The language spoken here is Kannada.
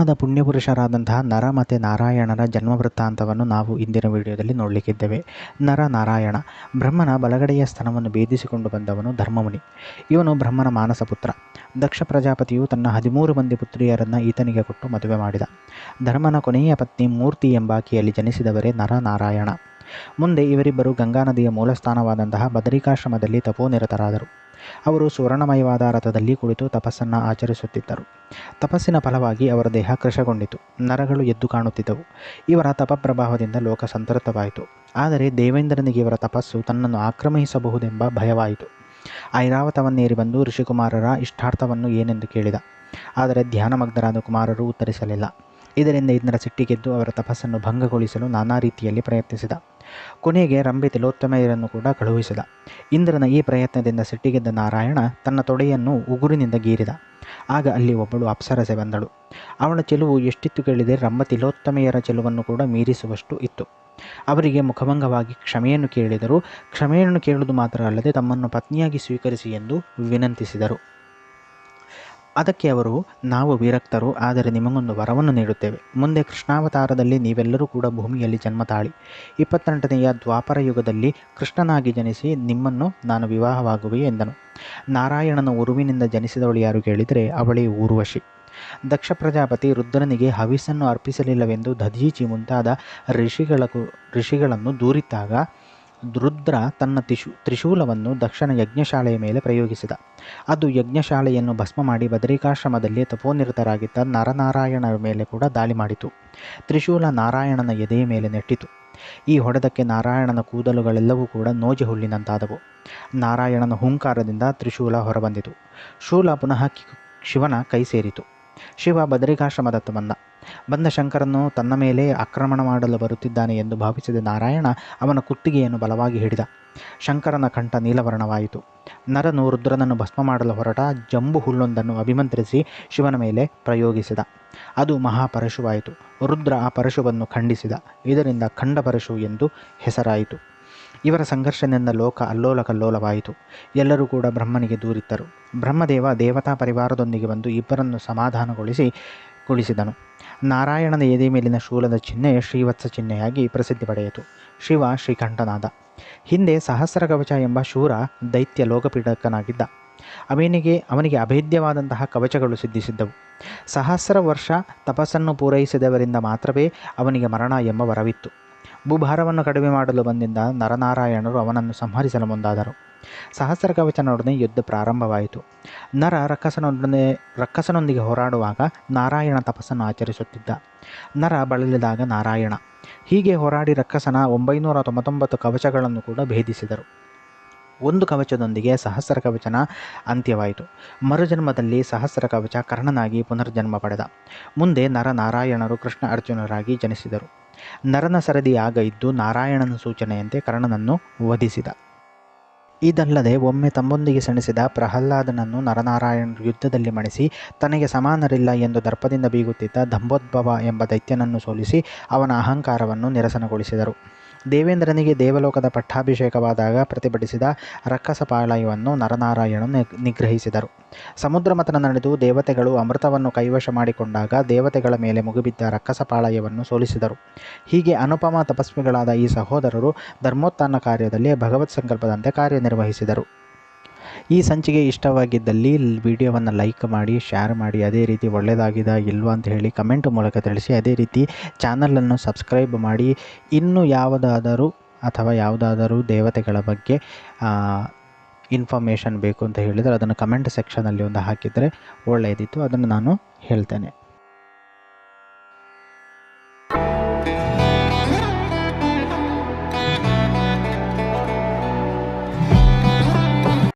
ಪುರಾಣದ ಪುಣ್ಯಪುರುಷರಾದಂತಹ ನರ ಮತ್ತು ನಾರಾಯಣರ ಜನ್ಮ ವೃತ್ತಾಂತವನ್ನು ನಾವು ಇಂದಿನ ವಿಡಿಯೋದಲ್ಲಿ ನೋಡಲಿಕ್ಕಿದ್ದೇವೆ. ನರ ನಾರಾಯಣ, ಬ್ರಹ್ಮನ ಬಲಗಡೆಯ ಸ್ಥಾನವನ್ನು ಭೇದಿಸಿಕೊಂಡು ಬಂದವನು ಧರ್ಮಮುನಿ. ಇವನು ಬ್ರಹ್ಮನ ಮಾನಸ ಪುತ್ರ. ದಕ್ಷ ಪ್ರಜಾಪತಿಯು ತನ್ನ ಹದಿಮೂರು ಮಂದಿ ಪುತ್ರಿಯರನ್ನು ಈತನಿಗೆ ಕೊಟ್ಟು ಮದುವೆ ಮಾಡಿದ. ಧರ್ಮನ ಕೊನೆಯ ಪತ್ನಿ ಮೂರ್ತಿ ಎಂಬಾಕೆಯಲ್ಲಿ ಜನಿಸಿದವರೇ ನರ ನಾರಾಯಣ. ಮುಂದೆ ಇವರಿಬ್ಬರು ಗಂಗಾ ನದಿಯ ಮೂಲಸ್ಥಾನವಾದಂತಹ ಬದರಿಕಾಶ್ರಮದಲ್ಲಿ ತಪೋನಿರತರಾದರು. ಅವರು ಸುವರ್ಣಮಯವಾದ ರಥದಲ್ಲಿ ಕುಳಿತು ತಪಸ್ಸನ್ನು ಆಚರಿಸುತ್ತಿದ್ದರು. ತಪಸ್ಸಿನ ಫಲವಾಗಿ ಅವರ ದೇಹ ಕೃಶಗೊಂಡಿತು. ನರಗಳು ಎದ್ದು ಕಾಣುತ್ತಿದ್ದವು. ಇವರ ತಪಪ್ರಭಾವದಿಂದ ಲೋಕ ಸಂತೃಪ್ತವಾಯಿತು. ಆದರೆ ದೇವೇಂದ್ರನಿಗೆ ಇವರ ತಪಸ್ಸು ತನ್ನನ್ನು ಆಕ್ರಮಿಸಬಹುದೆಂಬ ಭಯವಾಯಿತು. ಐರಾವತವನ್ನೇರಿ ಬಂದು ಋಷಿಕುಮಾರರ ಇಷ್ಟಾರ್ಥವನ್ನು ಏನೆಂದು ಕೇಳಿದ. ಆದರೆ ಧ್ಯಾನಮಗ್ನರಾದ ಕುಮಾರರು ಉತ್ತರಿಸಲಿಲ್ಲ. ಇದರಿಂದ ಇಂದ್ರ ಸಿಟ್ಟಿಗೆದ್ದು ಅವರ ತಪಸ್ಸನ್ನು ಭಂಗಗೊಳಿಸಲು ನಾನಾ ರೀತಿಯಲ್ಲಿ ಪ್ರಯತ್ನಿಸಿದ. ಕೊನೆಗೆ ರಂಭೆ ತಿಲೋತ್ತಮೆಯರನ್ನು ಕೂಡ ಕಳುಹಿಸಿದ. ಇಂದ್ರನ ಈ ಪ್ರಯತ್ನದಿಂದ ಸಿಟ್ಟಿಗೆದ್ದ ನಾರಾಯಣ ತನ್ನ ತೊಡೆಯನ್ನು ಉಗುರಿನಿಂದ ಗೀರಿದ. ಆಗ ಅಲ್ಲಿ ಒಬ್ಬಳು ಅಪ್ಸರಸೆ ಬಂದಳು. ಅವಳ ಚೆಲುವು ಎಷ್ಟಿತ್ತು ಕೇಳಿದರೆ ರಂಭ ತಿಲೋತ್ತಮೆಯರ ಚೆಲುವನ್ನು ಕೂಡ ಮೀರಿಸುವಷ್ಟು ಇತ್ತು. ಅವರಿಗೆ ಮುಖಭಂಗವಾಗಿ ಕ್ಷಮೆಯನ್ನು ಕೇಳಿದರು, ಕ್ಷಮೆಯನ್ನು ಕೇಳುವುದು ಮಾತ್ರ ಅಲ್ಲದೆ ತಮ್ಮನ್ನು ಪತ್ನಿಯಾಗಿ ಸ್ವೀಕರಿಸಿ ಎಂದು ವಿನಂತಿಸಿದರು. ಅದಕ್ಕೆ ಅವರು, ನಾವು ವಿರಕ್ತರು, ಆದರೆ ನಿಮಗೊಂದು ವರವನ್ನು ನೀಡುತ್ತೇವೆ. ಮುಂದೆ ಕೃಷ್ಣಾವತಾರದಲ್ಲಿ ನೀವೆಲ್ಲರೂ ಕೂಡ ಭೂಮಿಯಲ್ಲಿ ಜನ್ಮ ತಾಳಿ ಇಪ್ಪತ್ತೆಂಟನೆಯ ದ್ವಾಪರ ಯುಗದಲ್ಲಿ ಕೃಷ್ಣನಾಗಿ ಜನಿಸಿ ನಿಮ್ಮನ್ನು ನಾನು ವಿವಾಹವಾಗುವೆ ಎಂದನು. ನಾರಾಯಣನ ಉರುವಿನಿಂದ ಜನಿಸಿದವಳು ಯಾರು ಕೇಳಿದರೆ, ಅವಳೇ ಊರ್ವಶಿ. ದಕ್ಷ ಪ್ರಜಾಪತಿ ರುದ್ರನಿಗೆ ಹವಿಸನ್ನು ಅರ್ಪಿಸಲಿಲ್ಲವೆಂದು ದಧೀಚಿ ಮುಂತಾದ ಋಷಿಗಳ ಋಷಿಗಳನ್ನು ದೂರಿದ್ದಾಗ ರುದ್ರ ತನ್ನ ತಿಶು ತ್ರಿಶೂಲವನ್ನು ದಕ್ಷಿಣ ಯಜ್ಞಶಾಲೆಯ ಮೇಲೆ ಪ್ರಯೋಗಿಸಿದ. ಅದು ಯಜ್ಞಶಾಲೆಯನ್ನು ಭಸ್ಮ ಮಾಡಿ ಬದರಿಕಾಶ್ರಮದಲ್ಲಿ ತಪೋನಿರತರಾಗಿದ್ದ ನರನಾರಾಯಣರ ಮೇಲೆ ಕೂಡ ದಾಳಿ ಮಾಡಿತು. ತ್ರಿಶೂಲ ನಾರಾಯಣನ ಎದೆಯ ಮೇಲೆ ನೆಟ್ಟಿತು. ಈ ಹೊಡೆದಕ್ಕೆ ನಾರಾಯಣನ ಕೂದಲುಗಳೆಲ್ಲವೂ ಕೂಡ ನೋಜಿ ಹುಲ್ಲಿನಂತಾದವು. ನಾರಾಯಣನ ಹುಂಕಾರದಿಂದ ತ್ರಿಶೂಲ ಹೊರಬಂದಿತು. ಶೂಲ ಪುನಃ ಶಿವನ ಕೈ ಸೇರಿತು. ಶಿವ ಬದರಿಕಾಶ್ರಮದತ್ತ ಬಂದ. ಬಂದ ಶಂಕರನು ತನ್ನ ಮೇಲೆ ಆಕ್ರಮಣ ಮಾಡಲು ಬರುತ್ತಿದ್ದಾನೆ ಎಂದು ಭಾವಿಸಿದ ನಾರಾಯಣ ಅವನ ಕುತ್ತಿಗೆಯನ್ನು ಬಲವಾಗಿ ಹಿಡಿದ. ಶಂಕರನ ಕಂಠ ನೀಲವರ್ಣವಾಯಿತು. ನರನು ರುದ್ರನನ್ನು ಭಸ್ಮ ಮಾಡಲು ಹೊರಟ ಜಂಬು ಹುಲ್ಲೊಂದನ್ನು ಅಭಿಮಂತ್ರಿಸಿ ಶಿವನ ಮೇಲೆ ಪ್ರಯೋಗಿಸಿದ. ಅದು ಮಹಾಪರಶುವಾಯಿತು. ರುದ್ರ ಆ ಪರಶುವನ್ನು ಖಂಡಿಸಿದ. ಇದರಿಂದ ಖಂಡಪರಶು ಎಂದು ಹೆಸರಾಯಿತು. ಇವರ ಸಂಘರ್ಷದಿಂದ ಲೋಕ ಅಲ್ಲೋಲ ಕಲ್ಲೋಲವಾಯಿತು. ಎಲ್ಲರೂ ಕೂಡ ಬ್ರಹ್ಮನಿಗೆ ದೂರಿತ್ತರು ಬ್ರಹ್ಮದೇವ ದೇವತಾ ಪರಿವಾರದೊಂದಿಗೆ ಬಂದು ಇಬ್ಬರನ್ನು ಸಮಾಧಾನಗೊಳಿಸಿ ಗೊಳಿಸಿದನು ನಾರಾಯಣನ ಎದೆ ಮೇಲಿನ ಶೂಲದ ಚಿಹ್ನೆ ಶ್ರೀವತ್ಸ ಚಿಹ್ನೆಯಾಗಿ ಪ್ರಸಿದ್ಧಿ ಪಡೆಯಿತು. ಶಿವ ಶ್ರೀಕಂಠನಾದ. ಹಿಂದೆ ಸಹಸ್ರ ಕವಚ ಎಂಬ ಶೂರ ದೈತ್ಯ ಲೋಕಪೀಡಕನಾಗಿದ್ದ. ಅವನಿಗೆ ಅವನಿಗೆ ಅಭೇದ್ಯವಾದಂತಹ ಕವಚಗಳು ಸಿದ್ಧಿಸಿದ್ದವು. ಸಹಸ್ರ ವರ್ಷ ತಪಸ್ಸನ್ನು ಪೂರೈಸಿದವರಿಂದ ಮಾತ್ರವೇ ಅವನಿಗೆ ಮರಣ ಎಂಬ ವರವಿತ್ತು. ಭೂಭಾರವನ್ನು ಕಡಿಮೆ ಮಾಡಲು ಬಂದಿದ್ದ ನರನಾರಾಯಣರು ಅವನನ್ನು ಸಂಹರಿಸಲು ಮುಂದಾದರು. ಸಹಸ್ರ ಕವಚನೊಡನೆ ಯುದ್ಧ ಪ್ರಾರಂಭವಾಯಿತು. ನರ ರಕ್ಕಸನೊಡನೆ, ರಕ್ಕಸನೊಂದಿಗೆ ಹೋರಾಡುವಾಗ ನಾರಾಯಣ ತಪಸ್ಸನ್ನು ಆಚರಿಸುತ್ತಿದ್ದ. ನರ ಬಳಲಿದಾಗ ನಾರಾಯಣ. ಹೀಗೆ ಹೋರಾಡಿ ರಕ್ಕಸನ ಒಂಬೈನೂರ ತೊಂಬತ್ತೊಂಬತ್ತು ಕವಚಗಳನ್ನು ಕೂಡ ಭೇದಿಸಿದರು. ಒಂದು ಕವಚದೊಂದಿಗೆ ಸಹಸ್ರ ಕವಚನ ಅಂತ್ಯವಾಯಿತು. ಮರುಜನ್ಮದಲ್ಲಿ ಸಹಸ್ರ ಕವಚ ಕರ್ಣನಾಗಿ ಪುನರ್ಜನ್ಮ ಪಡೆದ. ಮುಂದೆ ನರ ನಾರಾಯಣರು ಕೃಷ್ಣ ಅರ್ಜುನರಾಗಿ ಜನಿಸಿದರು. ನರನ ಸರದಿ ಆಗ ಇದ್ದು ನಾರಾಯಣನ ಸೂಚನೆಯಂತೆ ಕರ್ಣನನ್ನು ವಧಿಸಿದ. ಇದಲ್ಲದೆ ಒಮ್ಮೆ ತಮ್ಮೊಂದಿಗೆ ಸೆಣಸಿದ ಪ್ರಹ್ಲಾದನನ್ನು ನರನಾರಾಯಣರು ಯುದ್ಧದಲ್ಲಿ ಮಣಿಸಿ, ತನಗೆ ಸಮಾನರಿಲ್ಲ ಎಂದು ದರ್ಪದಿಂದ ಬೀಗುತ್ತಿದ್ದ ಧಂಬೋದ್ಭವ ಎಂಬ ದೈತ್ಯನನ್ನು ಸೋಲಿಸಿ ಅವನ ಅಹಂಕಾರವನ್ನು ನಿರಸನಗೊಳಿಸಿದರು. ದೇವೇಂದ್ರನಿಗೆ ದೇವಲೋಕದ ಪಟ್ಟಾಭಿಷೇಕವಾದಾಗ ಪ್ರತಿಭಟಿಸಿದ ರಕ್ಕಸಪಾಳಯವನ್ನು ನರನಾರಾಯಣನು ನಿಗ್ರಹಿಸಿದರು. ಸಮುದ್ರ ಮತನ ನಡೆದು ದೇವತೆಗಳು ಅಮೃತವನ್ನು ಕೈವಶ ಮಾಡಿಕೊಂಡಾಗ ದೇವತೆಗಳ ಮೇಲೆ ಮುಗಿಬಿದ್ದ ರಕ್ಕಸಪಾಳಯವನ್ನು ಸೋಲಿಸಿದರು. ಹೀಗೆ ಅನುಪಮ ತಪಸ್ವಿಗಳಾದ ಈ ಸಹೋದರರು ಧರ್ಮೋತ್ಥಾನ ಕಾರ್ಯದಲ್ಲಿ ಭಗವತ್ ಸಂಕಲ್ಪದಂತೆ ಕಾರ್ಯನಿರ್ವಹಿಸಿದರು. ಈ ಸಂಚಿಕೆ ಇಷ್ಟವಾಗಿದ್ದಲ್ಲಿ ವಿಡಿಯೋವನ್ನು ಲೈಕ್ ಮಾಡಿ, ಶೇರ್ ಮಾಡಿ, ಅದೇ ರೀತಿ ಒಳ್ಳೆಯದಾಗಿದ ಇಲ್ವಾ ಅಂತ ಹೇಳಿ ಕಮೆಂಟ್ ಮೂಲಕ ತಿಳಿಸಿ, ಅದೇ ರೀತಿ ಚಾನಲನ್ನು ಸಬ್ಸ್ಕ್ರೈಬ್ ಮಾಡಿ. ಇನ್ನು ಯಾವುದಾದರೂ ಅಥವಾ ಯಾವುದಾದರೂ ದೇವತೆಗಳ ಬಗ್ಗೆ ಇನ್ಫಾರ್ಮೇಷನ್ ಬೇಕು ಅಂತ ಹೇಳಿದರೆ ಅದನ್ನು ಕಮೆಂಟ್ ಸೆಕ್ಷನಲ್ಲಿ ಒಂದು ಹಾಕಿದರೆ ಒಳ್ಳೆಯದಿತ್ತು, ಅದನ್ನು ನಾನು ಹೇಳ್ತೇನೆ.